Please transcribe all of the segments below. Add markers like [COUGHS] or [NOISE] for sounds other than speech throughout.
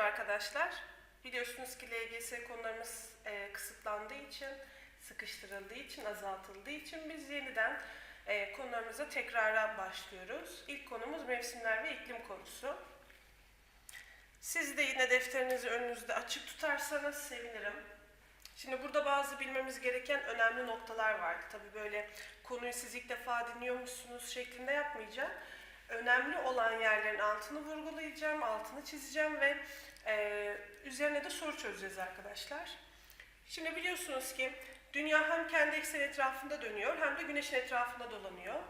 merhaba arkadaşlar. Biliyorsunuz ki LGS konularımız e, kısıtlandığı için, sıkıştırıldığı için, azaltıldığı için biz yeniden e, konularımıza tekrara başlıyoruz. İlk konumuz mevsimler ve iklim konusu. Siz de yine defterinizi önünüzde açık tutarsanız sevinirim. Şimdi burada bazı bilmemiz gereken önemli noktalar vardı. Tabii böyle konuyu siz ilk defa dinliyormuşsunuz şeklinde yapmayacağım. Önemli olan yerlerin altını vurgulayacağım, altını çizeceğim ve e, üzerine de soru çözeceğiz arkadaşlar. Şimdi biliyorsunuz ki dünya hem kendi ekseni etrafında dönüyor hem de güneşin etrafında dolanıyor.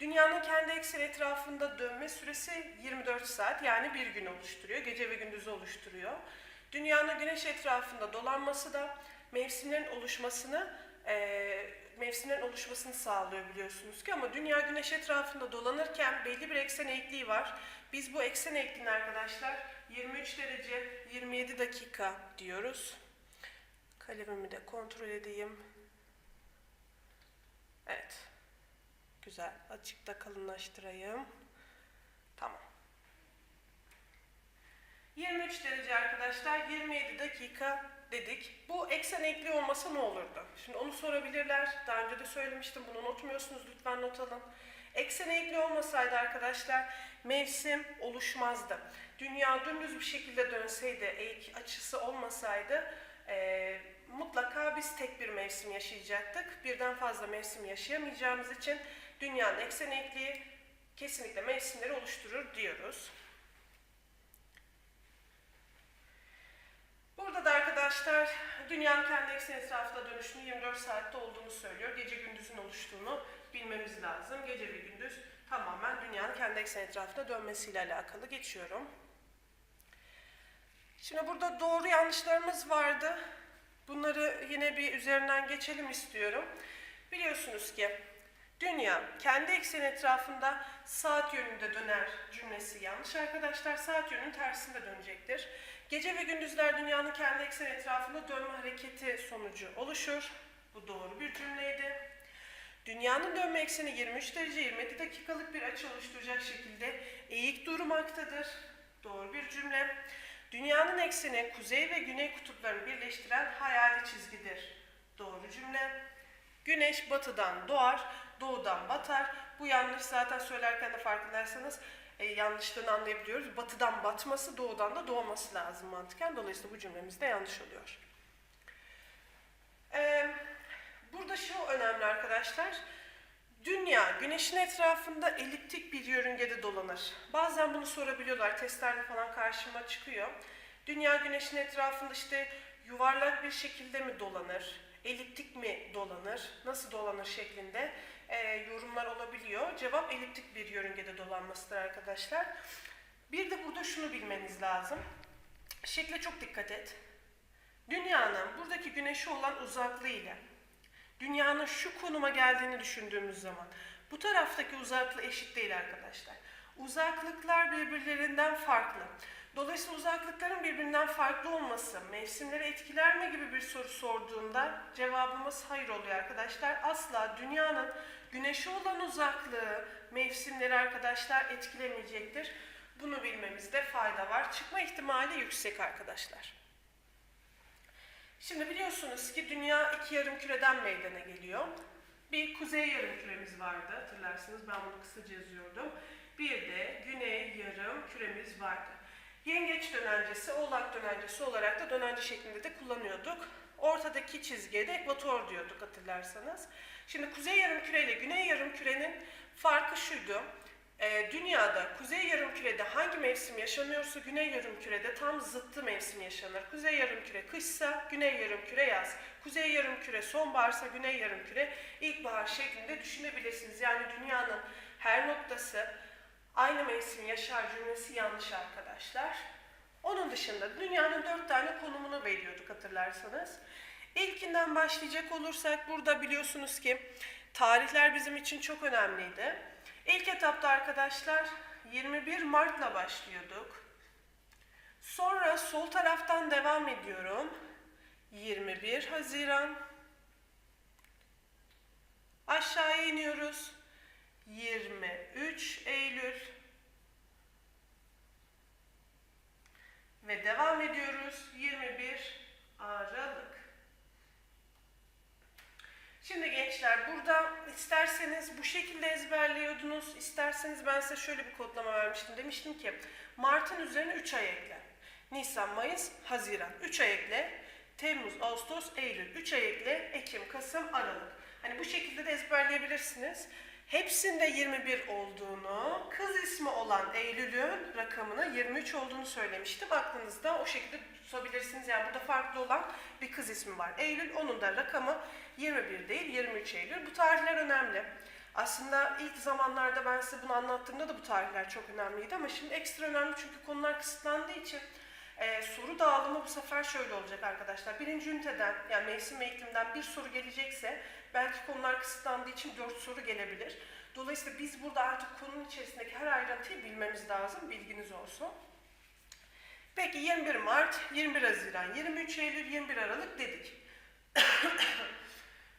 Dünyanın kendi ekseni etrafında dönme süresi 24 saat yani bir gün oluşturuyor. Gece ve gündüzü oluşturuyor. Dünyanın güneş etrafında dolanması da mevsimlerin oluşmasını e, mevsimlerin oluşmasını sağlıyor biliyorsunuz ki ama dünya güneş etrafında dolanırken belli bir eksen eğikliği var. Biz bu eksen eğikliğini arkadaşlar 23 derece 27 dakika diyoruz. Kalemimi de kontrol edeyim. Evet. Güzel. Açıkta kalınlaştırayım. Tamam. 23 derece arkadaşlar 27 dakika dedik. Bu eksen ekli olmasa ne olurdu? Şimdi onu sorabilirler. Daha önce de söylemiştim. Bunu unutmuyorsunuz. Lütfen not alın. Eksen ekli olmasaydı arkadaşlar mevsim oluşmazdı. Dünya dümdüz bir şekilde dönseydi, eğik açısı olmasaydı e, mutlaka biz tek bir mevsim yaşayacaktık. Birden fazla mevsim yaşayamayacağımız için dünyanın eksen ekliği kesinlikle mevsimleri oluşturur diyoruz. Burada da arkadaşlar dünyanın kendi eksen etrafında dönüşünün 24 saatte olduğunu söylüyor. Gece gündüzün oluştuğunu bilmemiz lazım. Gece ve gündüz tamamen dünyanın kendi eksen etrafında dönmesiyle alakalı geçiyorum. Şimdi burada doğru yanlışlarımız vardı. Bunları yine bir üzerinden geçelim istiyorum. Biliyorsunuz ki dünya kendi ekseni etrafında saat yönünde döner cümlesi yanlış arkadaşlar. Saat yönünün tersinde dönecektir. Gece ve gündüzler dünyanın kendi ekseni etrafında dönme hareketi sonucu oluşur. Bu doğru bir cümleydi. Dünyanın dönme ekseni 23 derece 27 dakikalık bir açı oluşturacak şekilde eğik durmaktadır. Doğru bir cümle. Dünyanın ekseni kuzey ve güney kutuplarını birleştiren hayali çizgidir. Doğru cümle. Güneş batıdan doğar, doğudan batar. Bu yanlış zaten söylerken de farkındaysanız e, yanlışlığını anlayabiliyoruz. Batıdan batması, doğudan da doğması lazım mantıken. Dolayısıyla bu cümlemiz de yanlış oluyor. E, burada şu önemli arkadaşlar. Dünya güneşin etrafında eliptik bir yörüngede dolanır. Bazen bunu sorabiliyorlar. Testlerde falan karşıma çıkıyor. Dünya güneşin etrafında işte yuvarlak bir şekilde mi dolanır? Eliptik mi dolanır? Nasıl dolanır şeklinde e, yorumlar olabiliyor. Cevap eliptik bir yörüngede dolanmasıdır arkadaşlar. Bir de burada şunu bilmeniz lazım. Şekle çok dikkat et. Dünyanın buradaki güneşe olan uzaklığı ile dünyanın şu konuma geldiğini düşündüğümüz zaman bu taraftaki uzaklığı eşit değil arkadaşlar. Uzaklıklar birbirlerinden farklı. Dolayısıyla uzaklıkların birbirinden farklı olması mevsimleri etkiler mi gibi bir soru sorduğunda cevabımız hayır oluyor arkadaşlar. Asla dünyanın güneşe olan uzaklığı mevsimleri arkadaşlar etkilemeyecektir. Bunu bilmemizde fayda var. Çıkma ihtimali yüksek arkadaşlar. Şimdi biliyorsunuz ki dünya iki yarım küreden meydana geliyor. Bir kuzey yarım küremiz vardı hatırlarsınız ben bunu kısaca yazıyordum. Bir de güney yarım küremiz vardı. Yengeç dönencesi, oğlak dönencesi olarak da dönence şeklinde de kullanıyorduk. Ortadaki çizgiye de ekvator diyorduk hatırlarsanız. Şimdi kuzey yarım küre ile güney yarım kürenin farkı şuydu. Ee, dünyada kuzey yarım kürede hangi mevsim yaşanıyorsa güney yarım kürede tam zıttı mevsim yaşanır. Kuzey yarım küre kışsa güney yarım küre yaz. Kuzey yarım küre sonbaharsa güney yarım küre ilkbahar şeklinde düşünebilirsiniz. Yani dünyanın her noktası aynı mevsim yaşar cümlesi yanlış arkadaşlar. Onun dışında dünyanın dört tane konumunu veriyorduk hatırlarsanız. İlkinden başlayacak olursak burada biliyorsunuz ki tarihler bizim için çok önemliydi. İlk etapta arkadaşlar 21 Mart'la başlıyorduk. Sonra sol taraftan devam ediyorum. 21 Haziran. Aşağıya iniyoruz. 23 Eylül. ve devam ediyoruz. 21 Aralık. Şimdi gençler burada isterseniz bu şekilde ezberliyordunuz. İsterseniz ben size şöyle bir kodlama vermiştim. Demiştim ki Mart'ın üzerine 3 ay ekle. Nisan, Mayıs, Haziran. 3 ay ekle. Temmuz, Ağustos, Eylül. 3 ay ekle. Ekim, Kasım, Aralık. Hani bu şekilde de ezberleyebilirsiniz. Hepsinde 21 olduğunu, kız ismi olan Eylül'ün rakamının 23 olduğunu söylemiştim. Aklınızda o şekilde tutabilirsiniz. Yani burada farklı olan bir kız ismi var. Eylül, onun da rakamı 21 değil, 23 Eylül. Bu tarihler önemli. Aslında ilk zamanlarda ben size bunu anlattığımda da bu tarihler çok önemliydi ama şimdi ekstra önemli çünkü konular kısıtlandığı için e, soru dağılımı bu sefer şöyle olacak arkadaşlar. Birinci üniteden yani mevsim ve iklimden bir soru gelecekse belki konular kısıtlandığı için dört soru gelebilir. Dolayısıyla biz burada artık konunun içerisindeki her ayrıntıyı bilmemiz lazım. Bilginiz olsun. Peki 21 Mart, 21 Haziran, 23 Eylül, 21 Aralık dedik. [COUGHS]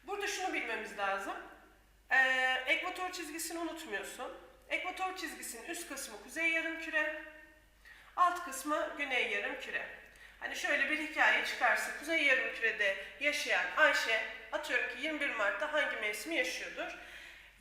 Burada şunu bilmemiz lazım. Ee, ekvator çizgisini unutmuyorsun. Ekvator çizgisinin üst kısmı kuzey yarımküre, alt kısmı güney yarımküre. Hani şöyle bir hikaye çıkarsa kuzey yarımkürede yaşayan Ayşe atıyorum ki 21 Mart'ta hangi mevsimi yaşıyordur?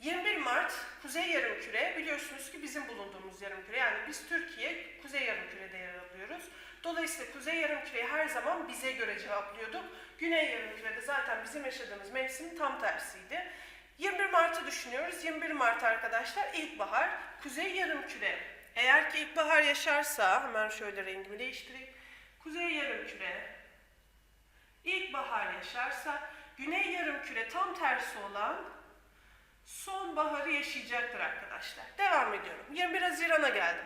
21 Mart kuzey yarımküre biliyorsunuz ki bizim bulunduğumuz yarımküre yani biz Türkiye kuzey yarımkürede yer alıyoruz. Dolayısıyla kuzey yarımküreyi her zaman bize göre cevaplıyorduk. Güney yarımkürede zaten bizim yaşadığımız mevsimin tam tersiydi. 21 Mart'ı düşünüyoruz. 21 Mart arkadaşlar ilkbahar. Kuzey yarımküre eğer ki ilkbahar yaşarsa hemen şöyle rengimi değiştireyim. Kuzey yarımküre ilkbahar yaşarsa güney yarımküre tam tersi olan sonbaharı yaşayacaktır arkadaşlar. Devam ediyorum. 21 Haziran'a geldim.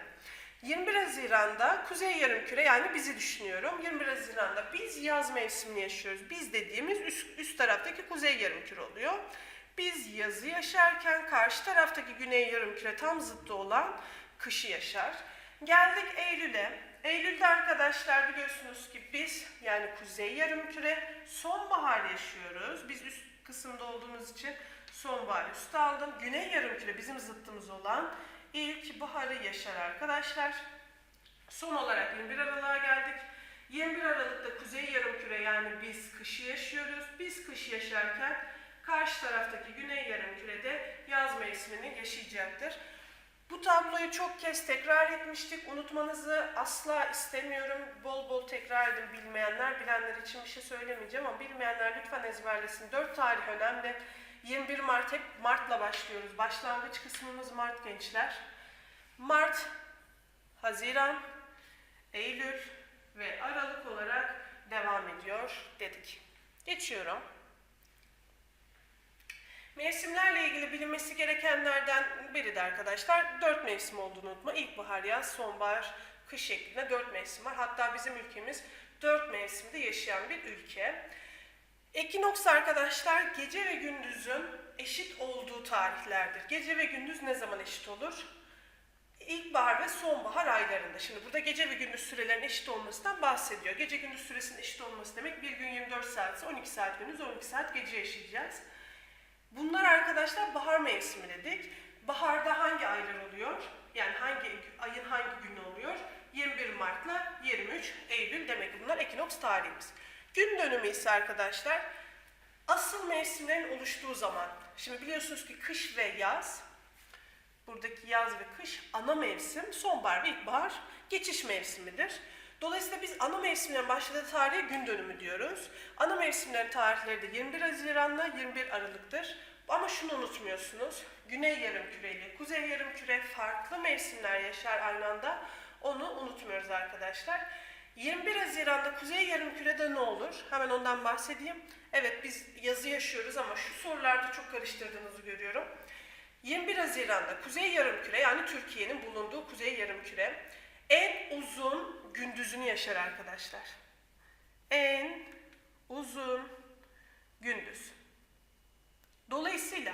21 Haziran'da Kuzey Yarımküre yani bizi düşünüyorum. 21 Haziran'da biz yaz mevsimini yaşıyoruz. Biz dediğimiz üst, üst taraftaki Kuzey Yarımküre oluyor. Biz yazı yaşarken karşı taraftaki Güney Yarımküre tam zıttı olan kışı yaşar. Geldik Eylül'e. Eylül'de arkadaşlar biliyorsunuz ki biz yani Kuzey Yarımküre sonbahar yaşıyoruz. Biz üst kısımda olduğumuz için sonbahar üstü aldım. Güney Yarımküre bizim zıttımız olan ilk baharı yaşar arkadaşlar. Son olarak 21 Aralık'a geldik. 21 Aralık'ta Kuzey Yarımküre yani biz kışı yaşıyoruz. Biz kışı yaşarken karşı taraftaki Güney Yarımküre'de yaz mevsimini yaşayacaktır. Bu tabloyu çok kez tekrar etmiştik. Unutmanızı asla istemiyorum. Bol bol tekrar edin bilmeyenler. Bilenler için bir şey söylemeyeceğim ama bilmeyenler lütfen ezberlesin. Dört tarih önemli. 21 Mart hep Mart'la başlıyoruz. Başlangıç kısmımız Mart gençler. Mart, Haziran, Eylül ve Aralık olarak devam ediyor dedik. Geçiyorum. Mevsimlerle ilgili bilinmesi gerekenlerden biri de arkadaşlar dört mevsim olduğunu unutma. İlkbahar, yaz, sonbahar, kış şeklinde dört mevsim var. Hatta bizim ülkemiz dört mevsimde yaşayan bir ülke. Ekinoks arkadaşlar gece ve gündüzün eşit olduğu tarihlerdir. Gece ve gündüz ne zaman eşit olur? İlkbahar ve sonbahar aylarında. Şimdi burada gece ve gündüz sürelerin eşit olmasından bahsediyor. Gece gündüz süresinin eşit olması demek bir gün 24 saat, 12 saat gündüz, 12 saat gece yaşayacağız. Bunlar arkadaşlar bahar mevsimi dedik. Baharda hangi aylar oluyor? Yani hangi ayın hangi günü oluyor? 21 Mart'la 23 Eylül demek ki bunlar ekinoks tarihimiz. Gün dönümü ise arkadaşlar asıl mevsimlerin oluştuğu zaman. Şimdi biliyorsunuz ki kış ve yaz, buradaki yaz ve kış ana mevsim, sonbahar ve ilkbahar geçiş mevsimidir. Dolayısıyla biz ana mevsimlerin başladığı tarihe gün dönümü diyoruz. Ana mevsimlerin tarihleri de 21 Haziran'la 21 Aralık'tır. Ama şunu unutmuyorsunuz. Güney yarımküre ile kuzey yarımküre farklı mevsimler yaşar aynı anda. Onu unutmuyoruz arkadaşlar. 21 Haziran'da Kuzey Yarımküre'de ne olur? Hemen ondan bahsedeyim. Evet biz yazı yaşıyoruz ama şu sorularda çok karıştırdığınızı görüyorum. 21 Haziran'da Kuzey Yarımküre yani Türkiye'nin bulunduğu Kuzey Yarımküre en uzun gündüzünü yaşar arkadaşlar. En uzun gündüz. Dolayısıyla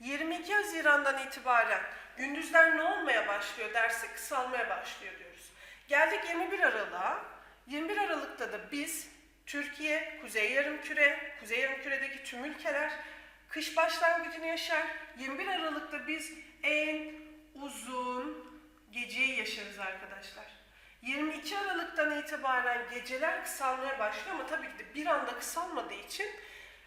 22 Haziran'dan itibaren gündüzler ne olmaya başlıyor derse kısalmaya başlıyor diyoruz. Geldik 21 Aralık'a. 21 Aralık'ta da biz Türkiye, Kuzey Yarımküre, Kuzey Yarımküre'deki tüm ülkeler kış başlangıcını yaşar. 21 Aralık'ta biz en uzun geceyi yaşarız arkadaşlar. 22 Aralık'ta Aralık'tan itibaren geceler kısalmaya başlıyor ama tabii ki de bir anda kısalmadığı için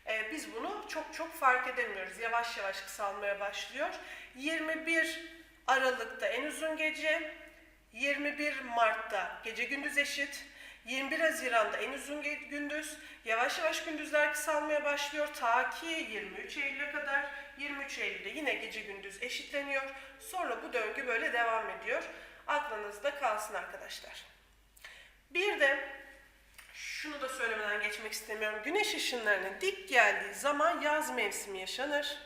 e, biz bunu çok çok fark edemiyoruz. Yavaş yavaş kısalmaya başlıyor. 21 Aralık'ta en uzun gece, 21 Mart'ta gece gündüz eşit, 21 Haziran'da en uzun gündüz, yavaş yavaş gündüzler kısalmaya başlıyor ta ki 23 Eylül'e kadar. 23 Eylül'de yine gece gündüz eşitleniyor. Sonra bu döngü böyle devam ediyor. Aklınızda kalsın arkadaşlar. Bir de şunu da söylemeden geçmek istemiyorum. Güneş ışınlarının dik geldiği zaman yaz mevsimi yaşanır.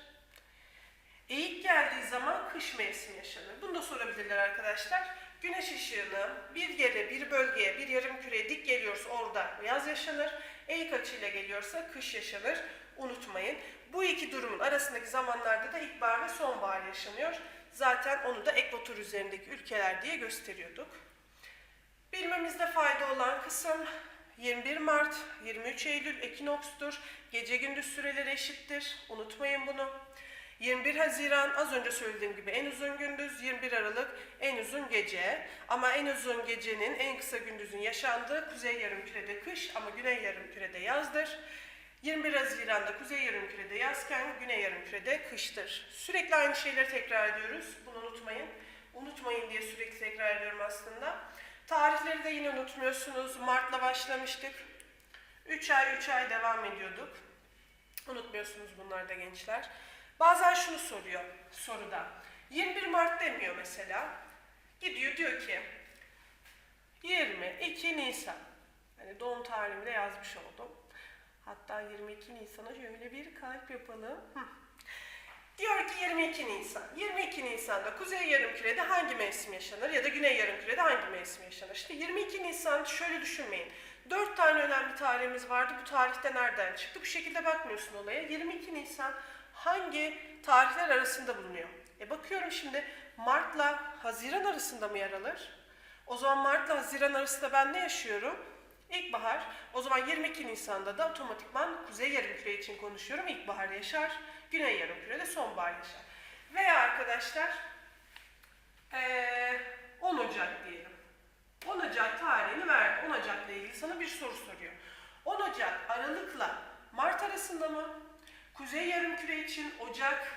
Eğik geldiği zaman kış mevsimi yaşanır. Bunu da sorabilirler arkadaşlar. Güneş ışığını bir yere, bir bölgeye, bir yarım küreye dik geliyorsa orada yaz yaşanır. Eğik açıyla geliyorsa kış yaşanır. Unutmayın. Bu iki durumun arasındaki zamanlarda da ilkbahar ve sonbahar yaşanıyor. Zaten onu da ekvator üzerindeki ülkeler diye gösteriyorduk. Bilmemizde fayda olan kısım 21 Mart, 23 Eylül ekinokstur. Gece gündüz süreleri eşittir. Unutmayın bunu. 21 Haziran az önce söylediğim gibi en uzun gündüz, 21 Aralık en uzun gece. Ama en uzun gecenin en kısa gündüzün yaşandığı kuzey yarımkürede kış ama güney yarımkürede yazdır. 21 Haziran'da kuzey yarımkürede yazken güney yarımkürede kıştır. Sürekli aynı şeyleri tekrar ediyoruz. Bunu unutmayın. Unutmayın diye sürekli tekrar ediyorum aslında. Tarihleri de yine unutmuyorsunuz. Mart'la başlamıştık. 3 ay 3 ay devam ediyorduk. Unutmuyorsunuz bunları da gençler. Bazen şunu soruyor soruda. 21 Mart demiyor mesela. Gidiyor diyor ki 22 Nisan. Hani doğum tarihimi de yazmış oldum. Hatta 22 Nisan'a şöyle bir kalp yapalım. Diyor ki 22 Nisan. 22 Nisan'da Kuzey Yarımküre'de hangi mevsim yaşanır ya da Güney Yarımküre'de hangi mevsim yaşanır? İşte 22 Nisan şöyle düşünmeyin. 4 tane önemli tarihimiz vardı. Bu tarihte nereden çıktı? Bu şekilde bakmıyorsun olaya. 22 Nisan hangi tarihler arasında bulunuyor? E bakıyorum şimdi Mart'la Haziran arasında mı yer alır? O zaman Mart'la Haziran arasında ben ne yaşıyorum? İlkbahar. O zaman 22 Nisan'da da otomatikman Kuzey Yarımküre için konuşuyorum. İlkbahar yaşar. Güney Yarımküre'de sonbahar yaşar. Veya arkadaşlar eee, 10 Ocak diyelim. 10 Ocak tarihini verdi. 10 Ocak'la ilgili sana bir soru soruyor. 10 Ocak Aralık'la Mart arasında mı? Kuzey Yarımküre için Ocak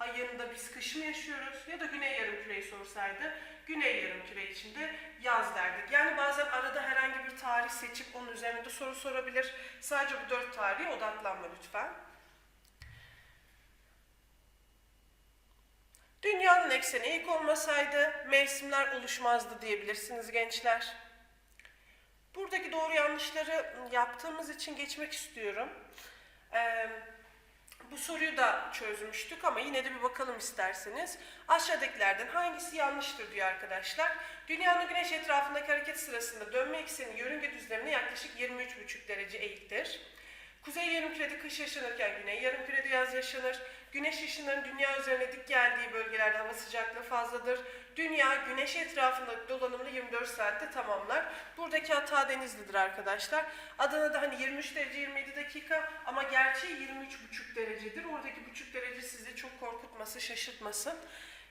ayında biz kış mı yaşıyoruz? Ya da Güney Yarımküre'yi sorsaydı Güney Yarımküre için de yaz derdik. Yani bazen arada herhangi bir tarih seçip onun üzerine de soru sorabilir. Sadece bu dört tarihe odaklanma lütfen. Dünyanın ekseni ilk olmasaydı mevsimler oluşmazdı diyebilirsiniz gençler. Buradaki doğru yanlışları yaptığımız için geçmek istiyorum. Ee, bu soruyu da çözmüştük ama yine de bir bakalım isterseniz. Aşağıdakilerden hangisi yanlıştır diyor arkadaşlar. Dünyanın güneş etrafındaki hareket sırasında dönme ekseni yörünge düzlemine yaklaşık 23,5 derece eğiktir. Kuzey yarımkürede kış yaşanırken güney yarımkürede yaz yaşanır. Güneş ışınlarının dünya üzerine dik geldiği bölgelerde hava sıcaklığı fazladır. Dünya güneş etrafında dolanımını 24 saatte tamamlar. Buradaki hata Denizli'dir arkadaşlar. Adana'da hani 23 derece 27 dakika ama gerçeği 23,5 derecedir. Oradaki buçuk derece sizi çok korkutması, şaşırtmasın.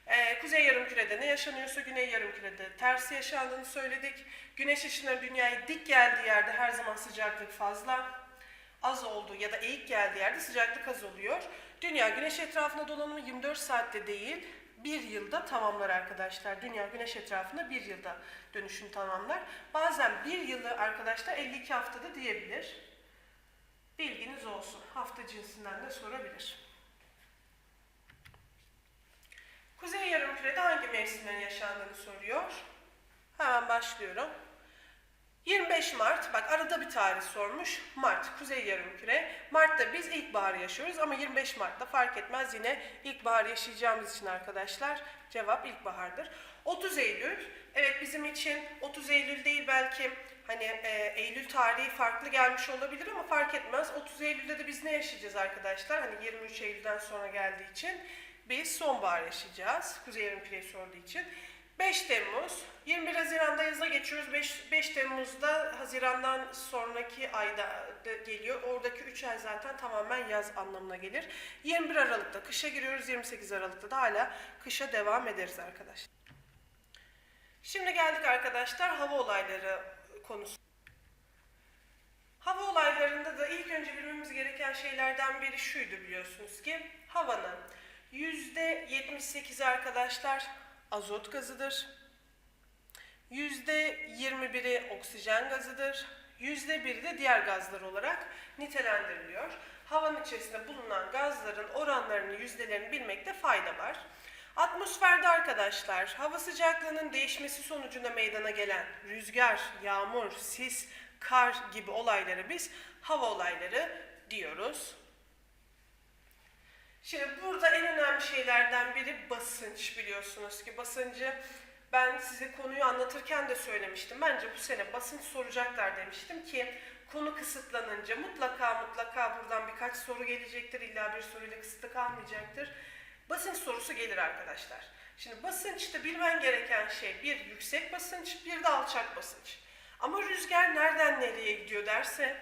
Ee, Kuzey yarımkürede ne yaşanıyorsa Güney yarımkürede tersi yaşandığını söyledik. Güneş ışınları dünyaya dik geldiği yerde her zaman sıcaklık fazla az olduğu ya da eğik geldiği yerde sıcaklık az oluyor. Dünya güneş etrafında dolanımı 24 saatte değil, bir yılda tamamlar arkadaşlar. Dünya güneş etrafında bir yılda dönüşünü tamamlar. Bazen bir yılı arkadaşlar 52 haftada diyebilir. Bilginiz olsun. Hafta cinsinden de sorabilir. Kuzey yarımkürede hangi mevsimlerin yaşandığını soruyor. Hemen başlıyorum. 25 Mart, bak arada bir tarih sormuş. Mart, Kuzey Yarımküre. Mart'ta biz ilkbahar yaşıyoruz ama 25 Mart'ta fark etmez yine ilkbahar yaşayacağımız için arkadaşlar cevap ilkbahardır. 30 Eylül, evet bizim için 30 Eylül değil belki hani e, Eylül tarihi farklı gelmiş olabilir ama fark etmez. 30 Eylül'de de biz ne yaşayacağız arkadaşlar? Hani 23 Eylül'den sonra geldiği için biz sonbahar yaşayacağız. Kuzey Yarımküre'yi sorduğu için. 5 Temmuz, 21 Haziran'da yaza geçiyoruz. 5, 5 Temmuz'da Haziran'dan sonraki ayda da geliyor. Oradaki 3 ay zaten tamamen yaz anlamına gelir. 21 Aralık'ta kışa giriyoruz. 28 Aralık'ta da hala kışa devam ederiz arkadaşlar. Şimdi geldik arkadaşlar hava olayları konusu. Hava olaylarında da ilk önce bilmemiz gereken şeylerden biri şuydu biliyorsunuz ki havanın %78'i arkadaşlar azot gazıdır. %21'i oksijen gazıdır. %1'i de diğer gazlar olarak nitelendiriliyor. Havanın içerisinde bulunan gazların oranlarını, yüzdelerini bilmekte fayda var. Atmosferde arkadaşlar hava sıcaklığının değişmesi sonucunda meydana gelen rüzgar, yağmur, sis, kar gibi olayları biz hava olayları diyoruz. Şimdi burada en önemli şeylerden biri basınç biliyorsunuz ki basıncı ben size konuyu anlatırken de söylemiştim. Bence bu sene basınç soracaklar demiştim ki konu kısıtlanınca mutlaka mutlaka buradan birkaç soru gelecektir. İlla bir soruyla kısıtlı kalmayacaktır. Basınç sorusu gelir arkadaşlar. Şimdi basınçta bilmen gereken şey bir yüksek basınç bir de alçak basınç. Ama rüzgar nereden nereye gidiyor derse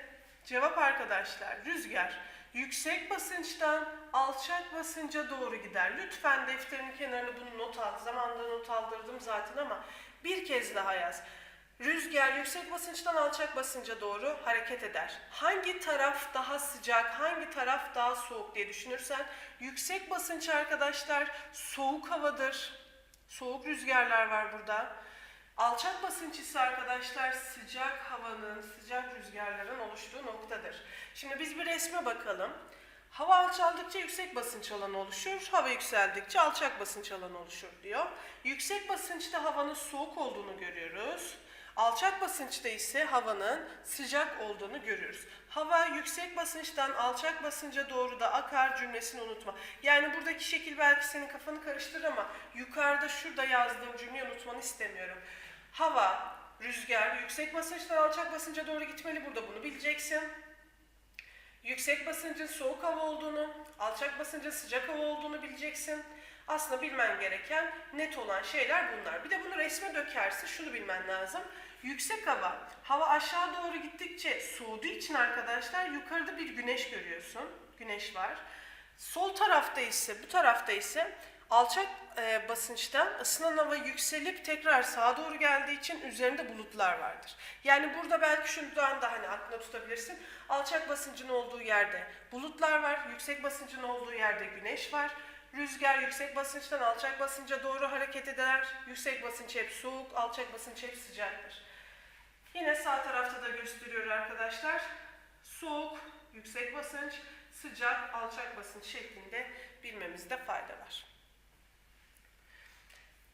cevap arkadaşlar rüzgar yüksek basınçtan alçak basınca doğru gider. Lütfen defterin kenarına bunu not al. Zamanında not aldırdım zaten ama bir kez daha yaz. Rüzgar yüksek basınçtan alçak basınca doğru hareket eder. Hangi taraf daha sıcak, hangi taraf daha soğuk diye düşünürsen yüksek basınç arkadaşlar soğuk havadır. Soğuk rüzgarlar var burada. Alçak basınç ise arkadaşlar sıcak havanın, sıcak rüzgarların oluştuğu noktadır. Şimdi biz bir resme bakalım. Hava alçaldıkça yüksek basınç alanı oluşur, hava yükseldikçe alçak basınç alanı oluşur diyor. Yüksek basınçta havanın soğuk olduğunu görüyoruz. Alçak basınçta ise havanın sıcak olduğunu görüyoruz. Hava yüksek basınçtan alçak basınca doğru da akar cümlesini unutma. Yani buradaki şekil belki senin kafanı karıştırır ama yukarıda şurada yazdığım cümleyi unutmanı istemiyorum. Hava, rüzgar yüksek basınçtan alçak basınca doğru gitmeli burada bunu bileceksin. Yüksek basıncın soğuk hava olduğunu, alçak basıncın sıcak hava olduğunu bileceksin. Aslında bilmen gereken net olan şeyler bunlar. Bir de bunu resme dökerse şunu bilmen lazım. Yüksek hava, hava aşağı doğru gittikçe soğuduğu için arkadaşlar yukarıda bir güneş görüyorsun. Güneş var. Sol tarafta ise, bu tarafta ise alçak e, basınçtan ısınan hava yükselip tekrar sağa doğru geldiği için üzerinde bulutlar vardır. Yani burada belki şundan da hani aklına tutabilirsin. Alçak basıncın olduğu yerde bulutlar var, yüksek basıncın olduğu yerde güneş var. Rüzgar yüksek basınçtan alçak basınca doğru hareket eder. Yüksek basınç hep soğuk, alçak basınç hep sıcaktır. Yine sağ tarafta da gösteriyor arkadaşlar. Soğuk, yüksek basınç, sıcak, alçak basınç şeklinde bilmemizde fayda var.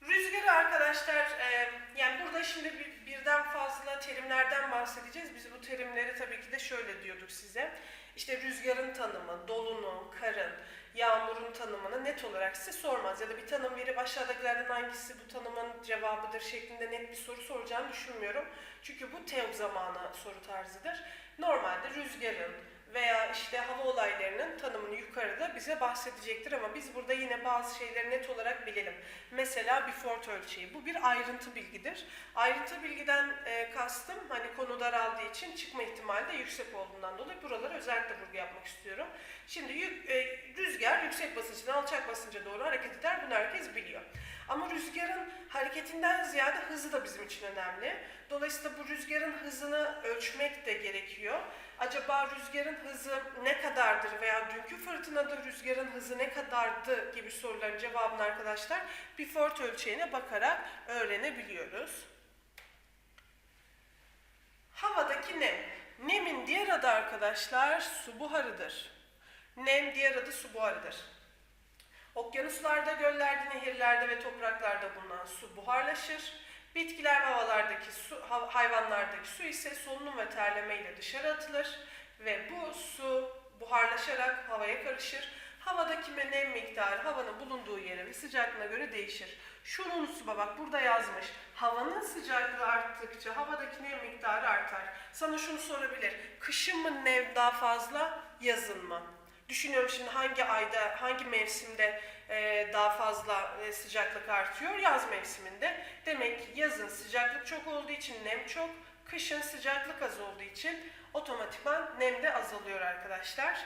Rüzgarı arkadaşlar, e, yani burada şimdi bir, birden fazla terimlerden bahsedeceğiz. Biz bu terimleri tabii ki de şöyle diyorduk size. İşte rüzgarın tanımı, dolunun, karın, yağmurun tanımını net olarak size sormaz. Ya da bir tanım verip aşağıdakilerden hangisi bu tanımın cevabıdır şeklinde net bir soru soracağını düşünmüyorum. Çünkü bu teok zamanı soru tarzıdır. Normalde rüzgarın, veya işte hava olaylarının tanımını yukarıda bize bahsedecektir ama biz burada yine bazı şeyleri net olarak bilelim. Mesela before ölçeği. Bu bir ayrıntı bilgidir. Ayrıntı bilgiden e, kastım hani konu daraldığı için çıkma ihtimali de yüksek olduğundan dolayı buralara özellikle vurgu yapmak istiyorum. Şimdi yük, e, rüzgar yüksek basınçtan alçak basınca doğru hareket eder. Bunu herkes biliyor. Ama rüzgarın hareketinden ziyade hızı da bizim için önemli. Dolayısıyla bu rüzgarın hızını ölçmek de gerekiyor. Acaba rüzgarın hızı ne kadardır veya dünkü fırtınada rüzgarın hızı ne kadardı gibi soruların cevabını arkadaşlar Beaufort ölçeğine bakarak öğrenebiliyoruz. Havadaki nem. Nemin diğer adı arkadaşlar su buharıdır. Nem diğer adı su buharıdır. Okyanuslarda, göllerde, nehirlerde ve topraklarda bulunan su buharlaşır. Bitkiler ve havalardaki su, hayvanlardaki su ise solunum ve terleme ile dışarı atılır ve bu su buharlaşarak havaya karışır. Havadaki nem miktarı havanın bulunduğu yere ve sıcaklığına göre değişir. Şunu unutma bak burada yazmış. Havanın sıcaklığı arttıkça havadaki nem miktarı artar. Sana şunu sorabilir. Kışın mı nem daha fazla, yazın mı? Düşünüyorum şimdi hangi ayda, hangi mevsimde e, daha fazla e, sıcaklık artıyor? Yaz mevsiminde. Demek ki yazın sıcaklık çok olduğu için nem çok, kışın sıcaklık az olduğu için otomatikman nem de azalıyor arkadaşlar.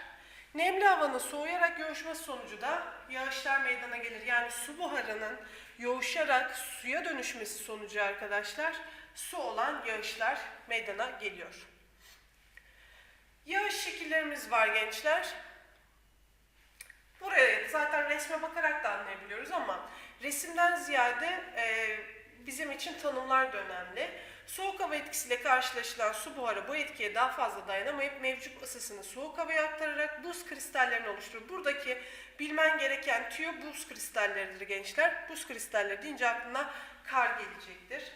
Nemli havanın soğuyarak yoğuşması sonucu da yağışlar meydana gelir. Yani su buharının yoğuşarak suya dönüşmesi sonucu arkadaşlar su olan yağışlar meydana geliyor. Yağış şekillerimiz var gençler. Buraya zaten resme bakarak da anlayabiliyoruz ama resimden ziyade e, bizim için tanımlar da önemli. Soğuk hava etkisiyle karşılaşılan su buharı bu etkiye daha fazla dayanamayıp mevcut ısısını soğuk havaya aktararak buz kristallerini oluşturur. Buradaki bilmen gereken tüyo buz kristalleridir gençler. Buz kristalleri deyince aklına kar gelecektir.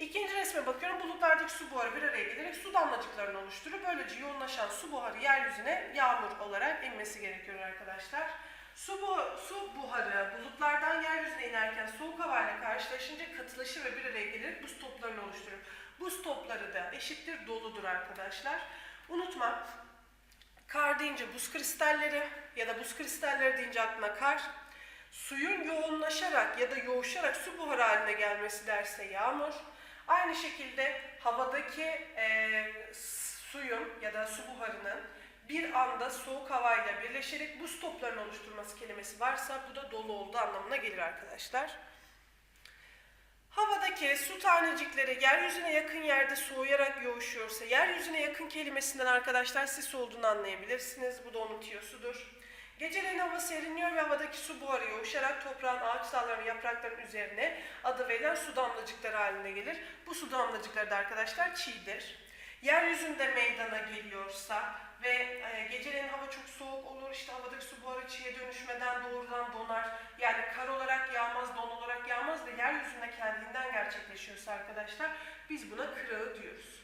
İkinci resme bakıyorum. Bulutlardaki su buharı bir araya gelerek su damlacıklarını oluşturur. Böylece yoğunlaşan su buharı yeryüzüne yağmur olarak inmesi gerekiyor arkadaşlar. Su, bu, su buharı bulutlardan yeryüzüne inerken soğuk havayla karşılaşınca katılaşır ve bir araya gelerek buz toplarını oluşturur. Buz topları da eşittir doludur arkadaşlar. Unutma, kar deyince buz kristalleri ya da buz kristalleri deyince aklına kar. Suyun yoğunlaşarak ya da yoğuşarak su buharı haline gelmesi derse yağmur. Aynı şekilde havadaki e, suyun ya da su buharının bir anda soğuk havayla birleşerek buz toplarını oluşturması kelimesi varsa bu da dolu olduğu anlamına gelir arkadaşlar. Havadaki su tanecikleri yeryüzüne yakın yerde soğuyarak yoğuşuyorsa yeryüzüne yakın kelimesinden arkadaşlar sis olduğunu anlayabilirsiniz. Bu da onun tiyosudur. Geceleyin hava serinliyor ve havadaki su buharı yoğuşarak toprağın, ağaç dallarının, yaprakların üzerine adı verilen su damlacıkları haline gelir. Bu su damlacıkları da arkadaşlar çiğdir. Yeryüzünde meydana geliyorsa ve e, geceleyin hava çok soğuk olur, işte havadaki su buharı çiğe dönüşmeden doğrudan donar. Yani kar olarak yağmaz, don olarak yağmaz da yeryüzünde kendinden gerçekleşiyorsa arkadaşlar biz buna kırağı diyoruz.